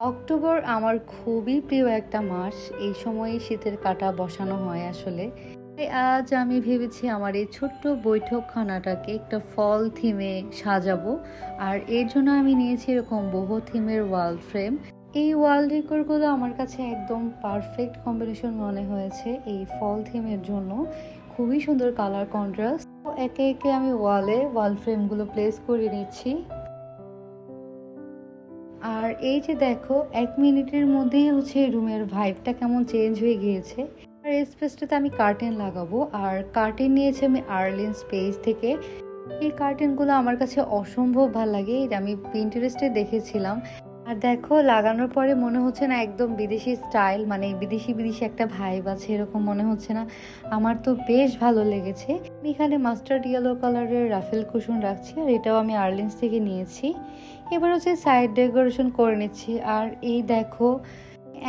October আমার খুবই প্রিয় একটা মাস। এই সময়ে শীতের কাটা বসানো হয় আসলে। আজ আমি ভেবেছি আমার এই ছোট্ট বৈঠকখানাটাকে একটা ফল থিমে সাজাবো। আর এর জন্য আমি নিয়েছি এরকম বহু থিমের ওয়াল ফ্রেম এই ওয়াল ডেকোরগুলো আমার কাছে একদম পারফেক্ট কম্বিনেশন মনে হয়েছে এই ফল থিমের জন্য। খুবই সুন্দর কালার কন্ট্রাস্ট একে একে আমি ওয়ালে ওয়াল ফ্রেমগুলো প্লেস করে নিচ্ছি। আর এই যে দেখো, এক মিনিটের মধ্যেই হচ্ছে রুমের ভাইবটা কেমন চেঞ্জ হয়ে গিয়েছে। আর এই স্পেসটাতে আমি কার্টেন লাগাবো, আর কার্টেন নিয়েছি আমি আর্লিন স্পেস থেকে। এই কার্টেনগুলো আমার কাছে অসম্ভব ভালো লাগে, এটা আমি পিন্টারেস্টে দেখেছিলাম। আর দেখো, লাগানোর পরে মনে হচ্ছে না একদম বিদেশি স্টাইল মানে বিদেশি বিদেশি একটা ভাইব আছে, এরকম মনে হচ্ছে না। আমার তো বেশ ভালো লেগেছে। আমি এখানে মাস্টার্ড ইয়েলো কালারের রাফেল কুশন রাখছি, আর এটাও আমি আর্লিন্স থেকে নিয়েছি। এবার হচ্ছে সাইড ডেকোরেশন করে নিচ্ছি। আর এই দেখো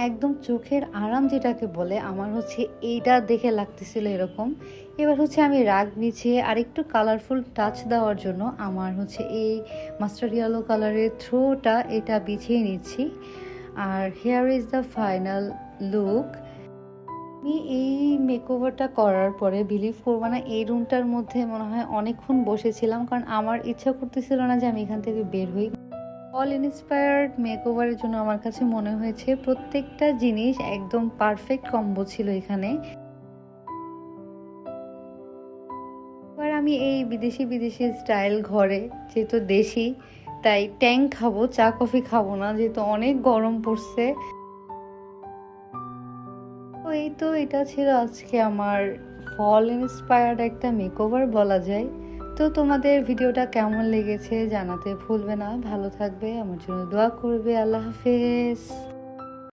একদম চোখের আরাম যেটাকে বলে, আমার হচ্ছে এইটা দেখে লাগতেছিল এরকম। এবার হচ্ছে আমি রাগ বিছিয়ে আর একটু কালারফুল টাচ দেওয়ার জন্য আমার হচ্ছে এই মাস্টার ইয়েলো কালারের থ্রোটা এটা বিছিয়ে নিচ্ছি। আর here is the final look আমি এই মেকওভারটা করার পরে বিলিভ করব না, এই রুমটার মধ্যে মনে হয় অনেকক্ষণ বসেছিলাম, কারণ আমার ইচ্ছা করতেছিল না যে আমি এখান থেকে বের হই। অল ইন্সপায়ার্ড মেকওভারের জন্য আমার কাছে মনে হয়েছে প্রত্যেকটা জিনিস একদম পারফেক্ট কম্বো ছিল এখানে। এবার আমি এই বিদেশি বিদেশি স্টাইল ঘরে, যেহেতু দেশি, তাই ট্যাং খাব, চা কফি খাব না, যেহেতু অনেক গরম পড়ছে। তো এই তো এটা ছিল আজকে আমার ফল ইন্সপায়ার্ড একটা মেকওভার বলা যায়। তো তোমাদের ভিডিওটা কেমন লেগেছে জানাতে ভুলবে না। ভালো থাকবে, আমার জন্য দোয়া করবে। আল্লাহ হাফেজ।